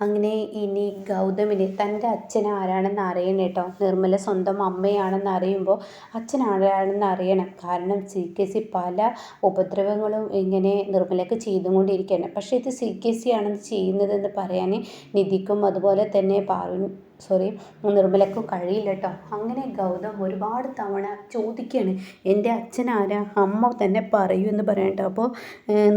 അങ്ങനെ ഇനി ഗൗതമിന് തന്റെ അച്ഛൻ ആരാണെന്ന് അറിയണം കേട്ടോ. നിർമ്മല സ്വന്തം അമ്മയാണെന്ന് അറിയുമ്പോൾ അച്ഛൻ ആരാണെന്ന് അറിയണം. കാരണം സി കെ സി പല ഉപദ്രവങ്ങളും ഇങ്ങനെ നിർമ്മലക്ക് ചെയ്തുകൊണ്ടിരിക്കുകയാണ്. പക്ഷേ ഇത് സി കെ സി ആണെന്ന് ചെയ്യുന്നതെന്ന് പറയാൻ നിധിക്കും അതുപോലെ തന്നെ പാർവൻ സോറി നിർമ്മലക്കും കഴിയില്ല കേട്ടോ. അങ്ങനെ ഗൗതം ഒരുപാട് തവണ ചോദിക്കുകയാണ് എന്റെ അച്ഛൻ ആരാ? അമ്മ തന്നെ പറയൂ എന്ന് പറയട്ടോ അപ്പോൾ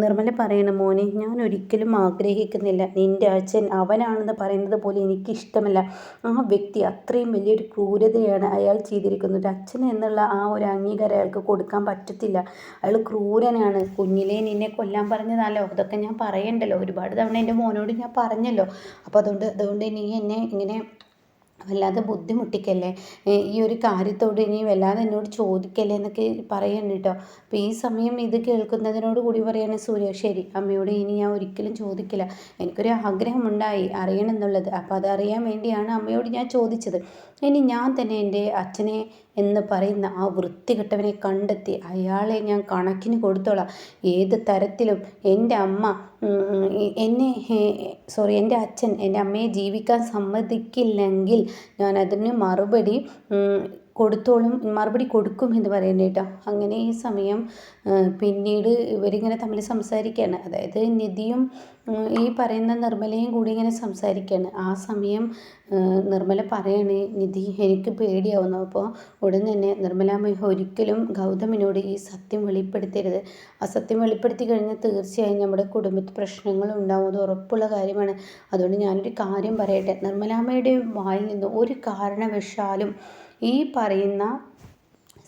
നിർമ്മല പറയണ മോനെ ഞാൻ ഒരിക്കലും ആഗ്രഹിക്കുന്നില്ല. നിന്റെ അച്ഛൻ അവനാണെന്ന് പറയുന്നത് പോലെ എനിക്കിഷ്ടമല്ല. ആ വ്യക്തി അത്രയും വലിയൊരു ക്രൂരതയാണ് അയാൾ ചെയ്തിരിക്കുന്നത്. അച്ഛൻ എന്നുള്ള ആ ഒരു അംഗീകാരം അയാൾക്ക് കൊടുക്കാൻ പറ്റത്തില്ല. അയാൾ ക്രൂരനാണ്. കുഞ്ഞിലെ നിന്നെ കൊല്ലാൻ പറഞ്ഞതല്ലോ അതൊക്കെ ഞാൻ പറയണ്ടല്ലോ. ഒരുപാട് തവണ എന്റെ മോനോട് ഞാൻ പറഞ്ഞല്ലോ. അപ്പോൾ അതുകൊണ്ട് അതുകൊണ്ട് നീ എന്നെ ഇങ്ങനെ വല്ലാതെ ബുദ്ധിമുട്ടിക്കല്ലേ? ഈ ഒരു കാര്യത്തോട് ഇനി വല്ലാതെ എന്നോട് ചോദിക്കല്ലേ എന്നൊക്കെ പറയുന്നുണ്ട് കേട്ടോ അപ്പോൾ ഈ സമയം ഇത് കേൾക്കുന്നതിനോട് കൂടി പറയാണ് സൂര്യ. ശരി അമ്മയോട് ഇനി ഞാൻ ഒരിക്കലും ചോദിക്കില്ല. എനിക്കൊരു ആഗ്രഹമുണ്ടായി അറിയണം എന്നുള്ളത്. അപ്പോൾ അതറിയാൻ വേണ്ടിയാണ് അമ്മയോട് ഞാൻ ചോദിച്ചത്. ഇനി ഞാൻ തന്നെ എന്റെ അച്ഛനെ എന്ന് പറയുന്ന ആ വൃത്തികെട്ടവനെ കണ്ടെത്തി അയാളെ ഞാൻ കണക്കിന് കൊടുത്തോളാം. ഏത് തരത്തിലും എന്റെ അമ്മ എന്നെ സോറി എന്റെ അച്ഛൻ എന്റെ അമ്മയെ ജീവിക്കാൻ സമ്മതിക്കില്ലെങ്കിൽ ഞാൻ അതിന് മറുപടി കൊടുത്തോളും മറുപടി കൊടുക്കും എന്ന് പറയുന്നത് കേട്ടോ. അങ്ങനെ ഈ സമയം പിന്നീട് ഇവരിങ്ങനെ തമ്മിൽ സംസാരിക്കുകയാണ്. അതായത് നിധിയും ഈ പറയുന്ന നിർമ്മലയും കൂടി ഇങ്ങനെ സംസാരിക്കുകയാണ്. ആ സമയം നിർമ്മല പറയാണ് നിധി എനിക്ക് പേടിയാവുന്നു. അപ്പോൾ ഉടൻ തന്നെ നിർമ്മലാമ്മ ഒരിക്കലും ഗൗതമിനോട് ഈ സത്യം വെളിപ്പെടുത്തരുത്. ആ സത്യം വെളിപ്പെടുത്തി കഴിഞ്ഞാൽ തീർച്ചയായും നമ്മുടെ കുടുംബത്തിൽ പ്രശ്നങ്ങൾ ഉണ്ടാവും. അത് ഉറപ്പുള്ള കാര്യമാണ്. അതുകൊണ്ട് ഞാനൊരു കാര്യം പറയട്ടെ. നിർമ്മലാമ്മയുടെ വായിൽ നിന്ന് ഒരു കാരണവശാലും ഈ പറയുന്ന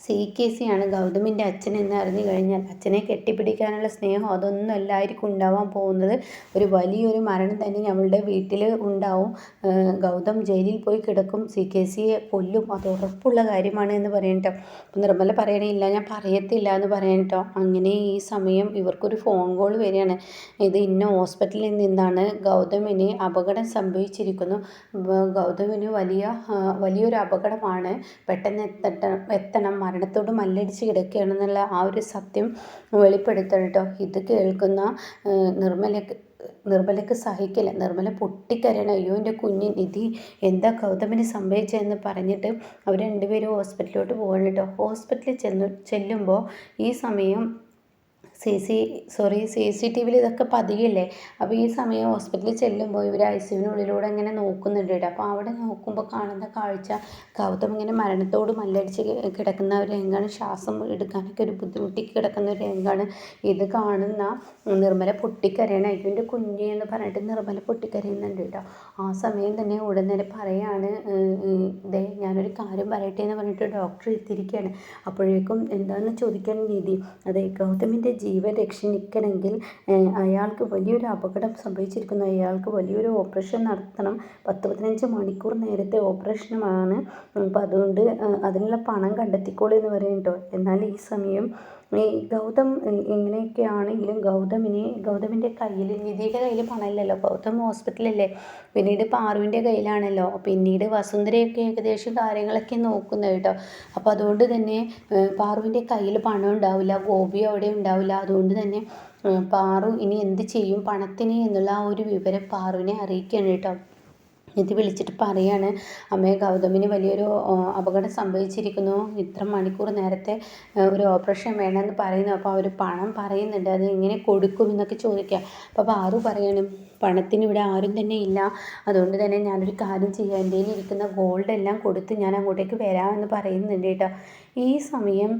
സി കെ സി ആണ് ഗൗതമിന്റെ അച്ഛൻ എന്ന് അറിഞ്ഞു കഴിഞ്ഞാൽ അച്ഛനെ കെട്ടിപ്പിടിക്കാനുള്ള സ്നേഹം അതൊന്നും എല്ലാവർക്കും ഉണ്ടാവാൻ പോകുന്നത് ഒരു വലിയൊരു മരണം തന്നെ ഞങ്ങളുടെ വീട്ടിൽ ഉണ്ടാവും. ഗൗതം ജയിലിൽ പോയി കിടക്കും. സി കെ സിയെ കൊല്ലും. അത് ഉറപ്പുള്ള കാര്യമാണ് എന്ന് പറയട്ടോ അപ്പം നിർമ്മല പറയണില്ല ഞാൻ പറയത്തില്ല എന്ന് പറയട്ടോ അങ്ങനെ ഈ സമയം ഇവർക്കൊരു ഫോൺ കോൾ വരികയാണ്. ഇത് ഇന്ന ഹോസ്പിറ്റലിൽ നിന്നാണ് ഗൗതമിന് അപകടം സംഭവിച്ചിരിക്കുന്നു. ഗൗതമിന് വലിയ വലിയൊരു അപകടമാണ്. പെട്ടെന്ന് എത്തണം. മരണത്തോട് മല്ലടിച്ച് കിടക്കുകയാണെന്നുള്ള ആ ഒരു സത്യം വെളിപ്പെടുത്തണം കേട്ടോ. ഇത് കേൾക്കുന്ന നിർമ്മലക്ക് നിർമ്മലക്ക് സഹിക്കില്ല. നിർമ്മല പൊട്ടിക്കരയണം. അയ്യോ എന്റെ കുഞ്ഞ് നിധി എന്താ ഗൗതമിന് സംഭവിച്ചതെന്ന് പറഞ്ഞിട്ട് അവർ രണ്ടുപേരും ഹോസ്പിറ്റലിലോട്ട് പോകണം കേട്ടോ. ഹോസ്പിറ്റലിൽ ചെന്നു ചെല്ലുമ്പോൾ ഈ സമയം C C sorry C C T വിയിൽ ഇതൊക്കെ പതിയല്ലേ അപ്പോൾ ഈ സമയം ഹോസ്പിറ്റലിൽ ചെല്ലുമ്പോൾ ഇവർ ഐ സിയുവിനുള്ളിലൂടെ ഇങ്ങനെ നോക്കുന്നുണ്ട് കേട്ടോ. അപ്പോൾ അവിടെ നോക്കുമ്പോൾ കാണുന്ന കാഴ്ച ഗൗതം ഇങ്ങനെ മരണത്തോട് മല്ലടിച്ച് കിടക്കുന്ന ഒരു രംഗമാണ് ശ്വാസം എടുക്കാനൊക്കെ ഒരു ബുദ്ധിമുട്ടി കിടക്കുന്ന ഒരു രംഗമാണ് ഇത് കാണുന്ന നിർമ്മല പൊട്ടിക്കരയാണ്. അയ്യോ കുഞ്ഞ് എന്ന് പറഞ്ഞിട്ട് നിർമ്മല പൊട്ടിക്കരയുന്നുണ്ട് കേട്ടോ. ആ സമയം തന്നെ ഉടനെ പറയാണ് ഇതേ ഞാനൊരു കാര്യം പറയട്ടെ എന്ന് പറഞ്ഞിട്ട് ഡോക്ടർ എത്തിയിരിക്കുകയാണ്. അപ്പോഴേക്കും എന്താണെന്ന് ചോദിക്കാൻ രീതി. അതെ ഗൗതമിന്റെ ജീവൻ രക്ഷിക്കണമെങ്കിൽ അയാൾക്ക് വലിയൊരു അപകടം സംഭവിച്ചിരിക്കുന്നു. അയാൾക്ക് വലിയൊരു ഓപ്പറേഷൻ നടത്തണം. പത്ത് പതിനഞ്ച് മണിക്കൂർ നേരത്തെ ഓപ്പറേഷനുമാണ് അപ്പോൾ അതുകൊണ്ട് അതിനുള്ള പണം കണ്ടെത്തിക്കോളൂ എന്ന് പറയും കേട്ടോ എന്നാൽ ഈ സമയം ഈ ഗൗതം ഇങ്ങനെയൊക്കെ ആണെങ്കിലും ഗൗതമിനെ ഗൗതമിന്റെ കയ്യിൽ നിധിയുടെ കയ്യിൽ പണമില്ലല്ലോ. ഗൗതം ഹോസ്പിറ്റലല്ലേ? പിന്നീട് പാറുവിന്റെ കയ്യിലാണല്ലോ. പിന്നീട് വസുന്ധരയൊക്കെ ഏകദേശം കാര്യങ്ങളൊക്കെ നോക്കുന്നത് കേട്ടോ. അപ്പോൾ അതുകൊണ്ട് തന്നെ പാറുവിന്റെ കയ്യിൽ പണം ഉണ്ടാവില്ല ഗോപി അവിടെ ഉണ്ടാവില്ല. അതുകൊണ്ട് തന്നെ പാറു ഇനി എന്ത് ചെയ്യും? പണത്തിന് എന്നുള്ള ആ ഒരു വിവരം പാറുവിനെ അറിയിക്കുകയാണ് കേട്ടോ. നിധി വിളിച്ചിട്ട് പറയാണ് അമ്മേ ഗൗതമിന് വലിയൊരു അപകടം സംഭവിച്ചിരിക്കുന്നു. ഇത്ര മണിക്കൂർ നേരത്തെ ഒരു ഓപ്പറേഷൻ വേണമെന്ന് പറയുന്നു. അപ്പോൾ അവർ പണം പറയുന്നുണ്ട്. അത് എങ്ങനെ കൊടുക്കും? എന്നൊക്കെ ചോദിക്കുക അപ്പോൾ പാറു പറയണം പണത്തിന് ഇവിടെ ആരും തന്നെ ഇല്ല. അതുകൊണ്ട് തന്നെ ഞാനൊരു കാര്യം ചെയ്യാം. എന്റെ ഇരിക്കുന്ന ഗോൾഡ് എല്ലാം കൊടുത്ത് ഞാൻ അങ്ങോട്ടേക്ക് വരാമെന്ന് പറയുന്നുണ്ട് കേട്ടോ. ഈ സമയം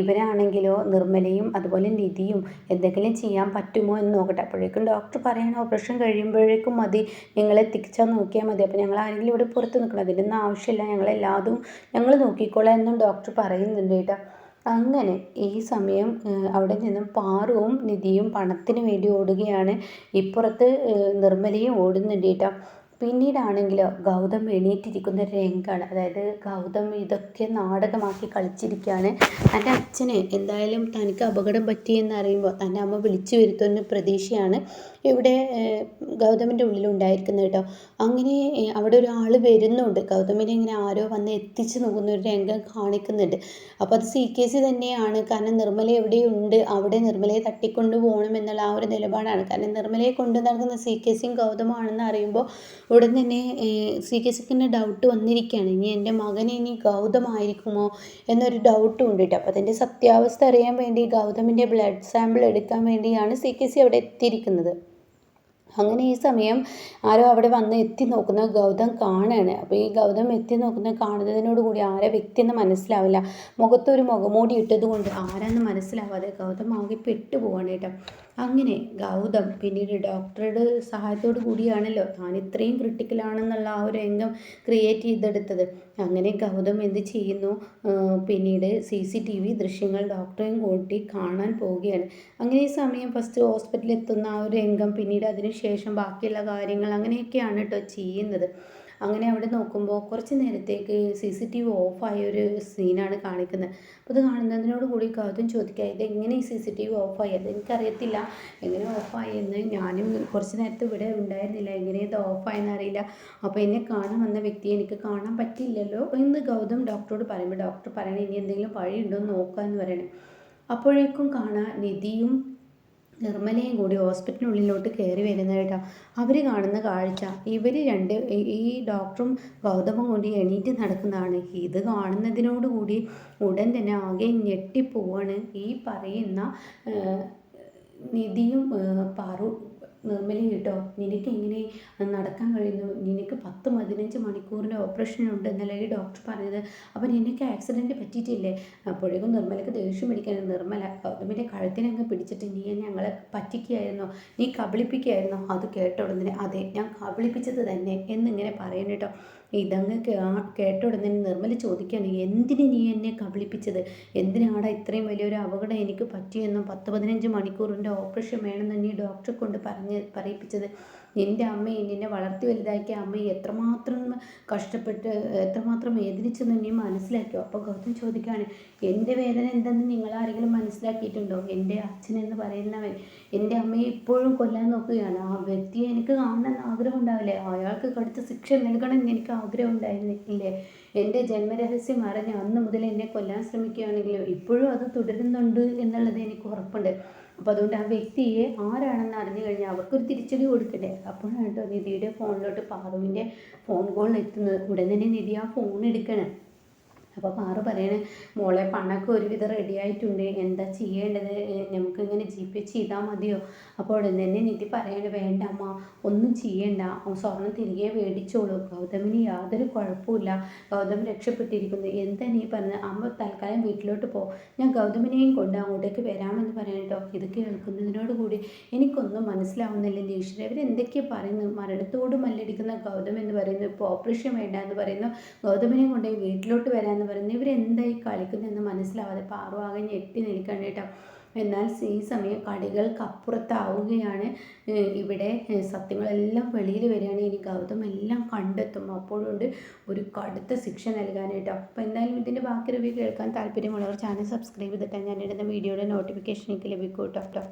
ഇവരാണെങ്കിലോ നിർമ്മലയും അതുപോലെ നിധിയും എന്തെങ്കിലും ചെയ്യാൻ പറ്റുമോ എന്ന് നോക്കട്ടെ. അപ്പോഴേക്കും ഡോക്ടർ പറയണം ഓപ്പറേഷൻ കഴിയുമ്പോഴേക്കും മതി. നിങ്ങൾ എത്തിച്ചാൽ നോക്കിയാൽ മതി. അപ്പോൾ ഞങ്ങൾ ആരെങ്കിലും ഇവിടെ പുറത്ത് നിൽക്കണം. അതിന്റെ ഒന്നും ആവശ്യമില്ല. ഞങ്ങളെല്ലാതും ഞങ്ങൾ നോക്കിക്കോളാം എന്നും ഡോക്ടർ പറയുന്നുണ്ട് കേട്ടോ. അങ്ങനെ ഈ സമയം അവിടെ നിന്നും പാറുവും നിധിയും പണത്തിന് വേണ്ടി ഓടുകയാണ്. ഇപ്പുറത്ത് നിർമ്മലയും ഓടുന്നുണ്ട് കേട്ടോ. പിന്നീടാണെങ്കിലോ ഗൗതം എണീറ്റിരിക്കുന്ന ഒരു രംഗമാണ് അതായത് ഗൗതം ഇതൊക്കെ നാടകമാക്കി കളിച്ചിരിക്കുകയാണ് തന്റെ അച്ഛന് എന്തായാലും തനിക്ക് അപകടം പറ്റിയെന്ന് അറിയുമ്പോൾ തന്റെ അമ്മ വിളിച്ചു വരുത്തുന്ന പ്രതീക്ഷയാണ് ഇവിടെ ഗൗതമിന്റെ ഉള്ളിലുണ്ടായിരിക്കുന്നത് കേട്ടോ. അങ്ങനെ അവിടെ ഒരാൾ വരുന്നുണ്ട്. ഗൗതമിനെ ഇങ്ങനെ ആരോ വന്ന് എത്തിച്ചു നോക്കുന്ന ഒരു രംഗം കാണിക്കുന്നുണ്ട്. അപ്പോൾ അത് സി കെ സി തന്നെയാണ്. കാരണം നിർമ്മല എവിടെയുണ്ട്? അവിടെ നിർമ്മലയെ തട്ടിക്കൊണ്ടു പോകണം എന്നുള്ള ആ ഒരു നിലപാടാണ്. കാരണം നിർമ്മലയെ കൊണ്ടു നടക്കുന്ന സി കെ സിയും ഗൗതമാണെന്ന് അറിയുമ്പോൾ ഉടൻ തന്നെ സി കെ സിക്കിന് ഡൗട്ട് വന്നിരിക്കുകയാണ്. ഇനി എന്റെ മകൻ ഇനി ഗൗതമായിരിക്കുമോ എന്നൊരു ഡൗട്ടും ഉണ്ട് അപ്പോൾ അതിന്റെ സത്യാവസ്ഥ അറിയാൻ വേണ്ടി ഗൗതമിന്റെ ബ്ലഡ് സാമ്പിൾ എടുക്കാൻ വേണ്ടിയാണ് സി കെ സി അവിടെ എത്തിയിരിക്കുന്നത്. അങ്ങനെ ഈ സമയം ആരോ അവിടെ വന്ന് എത്തി നോക്കുന്ന ഗൗതം കാണുകയാണ് അപ്പോൾ ഈ ഗൗതം എത്തി നോക്കുന്ന കാണുന്നതിനോടുകൂടി ആരെ വ്യക്തി എന്ന് മനസ്സിലാവില്ല. മുഖത്തൊരു മുഖമൂടി ഇട്ടത് കൊണ്ട് ആരാന്ന് മനസ്സിലാവാതെ ഗൗതം ആകെ പെട്ടുപോവാണ് കേട്ടോ അങ്ങനെ ഗൗതം പിന്നീട് ഡോക്ടറുടെ സഹായത്തോടു കൂടിയാണല്ലോ താൻ ഇത്രയും ക്രിട്ടിക്കലാണെന്നുള്ള ആ ഒരു രംഗം ക്രിയേറ്റ് ചെയ്തെടുത്തത്. അങ്ങനെ ഗൗതം എന്ത് ചെയ്യുന്നു? പിന്നീട് സി സി ടി വി ദൃശ്യങ്ങൾ ഡോക്ടറെയും കൂട്ടി കാണാൻ പോവുകയാണ്. അങ്ങനെ ഈ സമയം ഫസ്റ്റ് ഹോസ്പിറ്റലിൽ എത്തുന്ന ആ ഒരു രംഗം പിന്നീട് അതിനുശേഷം ബാക്കിയുള്ള കാര്യങ്ങൾ അങ്ങനെയൊക്കെയാണ് കേട്ടോ ചെയ്യുന്നത്. അങ്ങനെ അവിടെ നോക്കുമ്പോൾ കുറച്ച് നേരത്തേക്ക് സി സി ടി വി ഓഫായ ഒരു സീനാണ് കാണിക്കുന്നത്. അപ്പോൾ അത് കാണുന്നതിനോട് കൂടി ഗൗതം ചോദിക്കുക ഇത് ഈ സി സി ടി വി ഓഫായത് എനിക്കറിയത്തില്ല. എങ്ങനെ ഓഫായെന്ന് ഞാനും കുറച്ച് നേരത്തെ ഇവിടെ ഉണ്ടായിരുന്നില്ല. എങ്ങനെ ഇത് ഓഫായെന്ന് അറിയില്ല. അപ്പോൾ എന്നെ കാണാൻ വന്ന വ്യക്തിയെ എനിക്ക് കാണാൻ പറ്റില്ലല്ലോ എന്ന് ഗൗതം ഡോക്ടറോട് പറയുമ്പോൾ ഡോക്ടർ പറയണേ ഇനി എന്തെങ്കിലും വഴിയുണ്ടോ എന്ന് നോക്കാമെന്ന് പറയണേ. അപ്പോഴേക്കും കാണാൻ നിധിയും നിർമ്മലയും കൂടി ഹോസ്പിറ്റലിനുള്ളിലോട്ട് കയറി വരുന്നതായിട്ടാണ് അവർ കാണുന്ന കാഴ്ച ഇവർ രണ്ട് ഈ ഡോക്ടറും ഗൗതമും കൂടി എണീറ്റ് നടക്കുന്നതാണ്. ഇത് കാണുന്നതിനോട് കൂടി ഉടൻ തന്നെ ആകെ ഞെട്ടിപ്പോവാണ്. ഈ പറയുന്ന നിധിയും പാറു നിർമ്മല കേട്ടോ നിനക്ക് എങ്ങനെ നടക്കാൻ കഴിയുന്നു? നിനക്ക് പത്ത് പതിനഞ്ച് മണിക്കൂറിന്റെ ഓപ്പറേഷൻ ഉണ്ട് എന്നല്ലേ ഈ ഡോക്ടർ പറഞ്ഞത്. അപ്പോൾ നിനക്ക് ആക്സിഡന്റ് പറ്റിയിട്ടില്ലേ? അപ്പോഴേക്കും നിർമ്മലക്ക് ദേഷ്യം പിടിക്കാൻ നിർമ്മല ഗൗതമിന്റെ കഴുത്തിനങ്ങ് പിടിച്ചിട്ട് നീ ഞങ്ങളെ പറ്റിക്കുകയായിരുന്നോ? നീ കബളിപ്പിക്കുകയായിരുന്നോ? അത് കേട്ട ഉടനെ അതെ ഞാൻ കബളിപ്പിച്ചത് തന്നെ എന്നിങ്ങനെ പറയുന്നു കേട്ടോ. ഇതങ്ങ് കേട്ട ഉടനെ നിർമ്മല ചോദിക്കുകയാണ് എന്തിന് നീ എന്നെ കബളിപ്പിച്ചത്? എന്തിനാടാ ഇത്രയും വലിയൊരു അപകടം എനിക്ക് പറ്റിയെന്നും പത്ത് പതിനഞ്ച് മണിക്കൂറിന്റെ ഓപ്പറേഷൻ വേണമെന്ന് നീ ഡോക്ടറെ കൊണ്ട് പറഞ്ഞ് പറയിപ്പിച്ചത്? നിന്റെ അമ്മയും നിന്നെ വളർത്തി വലുതാക്കിയ അമ്മയെ എത്രമാത്രം കഷ്ടപ്പെട്ട് എത്രമാത്രം വേദനിച്ചെന്ന് നീ മനസ്സിലാക്കിയോ? അപ്പോൾ ഗൗതം ചോദിക്കുകയാണ് എന്റെ വേദന എന്തെന്ന് നിങ്ങൾ ആരെങ്കിലും മനസ്സിലാക്കിയിട്ടുണ്ടോ? എന്റെ അച്ഛൻ എന്ന് പറയുന്നവൻ എന്റെ അമ്മയെ ഇപ്പോഴും കൊല്ലാൻ നോക്കുകയാണ്. ആ വ്യക്തിയെ എനിക്ക് കാണണമെന്ന് ആഗ്രഹം ഉണ്ടാവില്ലേ? അയാൾക്ക് കടുത്ത ശിക്ഷ നൽകണമെന്ന് എനിക്ക് ആഗ്രഹം ഉണ്ടായിരുന്നില്ലേ? എന്റെ ജന്മരഹസ്യം അറിഞ്ഞ് അന്ന് മുതൽ എന്നെ കൊല്ലാൻ ശ്രമിക്കുകയാണെങ്കിലും? ഇപ്പോഴും അത് തുടരുന്നുണ്ട് എന്നുള്ളത് എനിക്ക് ഉറപ്പുണ്ട്. അപ്പോൾ അതുകൊണ്ട് ആ വ്യക്തിയെ ആരാണെന്ന് അറിഞ്ഞു കഴിഞ്ഞാൽ അവർക്കൊരു തിരിച്ചടി കൊടുക്കണ്ടേ? അപ്പോഴാണ് കേട്ടോ നിധിയുടെ ഫോണിലോട്ട് പാറുവിന്റെ ഫോൺ കോൾ എത്തുന്നത്. ഉടൻ തന്നെ നിധി ആ ഫോൺ എടുക്കണം. അപ്പോൾ പാറു പറയണേ മോളെ പണമൊക്കെ ഒരുവിധം റെഡി ആയിട്ടുണ്ട്. എന്താ ചെയ്യേണ്ടത്? നമുക്കിങ്ങനെ ജി പേ ചെയ്താൽ മതിയോ? അപ്പോൾ ഉടൻ തന്നെ നിധി പറയണേ വേണ്ട അമ്മ ഒന്നും ചെയ്യേണ്ട. സ്വർണം തിരികെ മേടിച്ചോളൂ. ഗൗതമിന് യാതൊരു കുഴപ്പമില്ല ഗൗതം രക്ഷപ്പെട്ടിരിക്കുന്നു. എന്താ നീ പറഞ്ഞത്? അമ്മ തൽക്കാലം വീട്ടിലോട്ട് പോ. ഞാൻ ഗൗതമിനെയും കൊണ്ട് അങ്ങോട്ടേക്ക് വരാമെന്ന് പറയട്ടോ ഇത് കേൾക്കുന്നതിനോടുകൂടി എനിക്കൊന്നും മനസ്സിലാവുന്നില്ല. ഈശ്വര ഇവരെന്തൊക്കെയാണ് പറയുന്നു മരണത്തോട് മല്ലടിക്കുന്ന ഗൗതം എന്ന് പറയുന്നു. ഇപ്പോൾ ഓപ്പറേഷൻ വേണ്ട എന്ന് പറയുന്നു. ഗൗതമിനെയും കൊണ്ട് വീട്ടിലോട്ട് വരാൻ എന്ന് പറയുന്നത്. ഇവരെന്തായി കളിക്കുന്നതെന്ന് മനസ്സിലാവാതെ പാറു ആകെ ഞെട്ടി നിൽക്കണം കേട്ടോ. എന്നാൽ ഈ സമയം കടികൾക്കപ്പുറത്താവുകയാണ് ഇവിടെ സത്യങ്ങളെല്ലാം വെളിയിൽ വരികയാണ്. ഇനി ഗൗതം എല്ലാം കണ്ടെത്തും. അപ്പോഴുണ്ട് ഒരു കടുത്ത ശിക്ഷ നൽകാനായിട്ട് അപ്പോൾ എന്തായാലും ഇതിന്റെ ബാക്കി റിവ്യൂ കേൾക്കാൻ താല്പര്യമുള്ളവർ ചാനൽ സബ്സ്ക്രൈബ് ചെയ്തിട്ടാണ് ഞാൻ വീഡിയോയുടെ നോട്ടിഫിക്കേഷൻ എനിക്ക് ലഭിക്കും കേട്ടോ.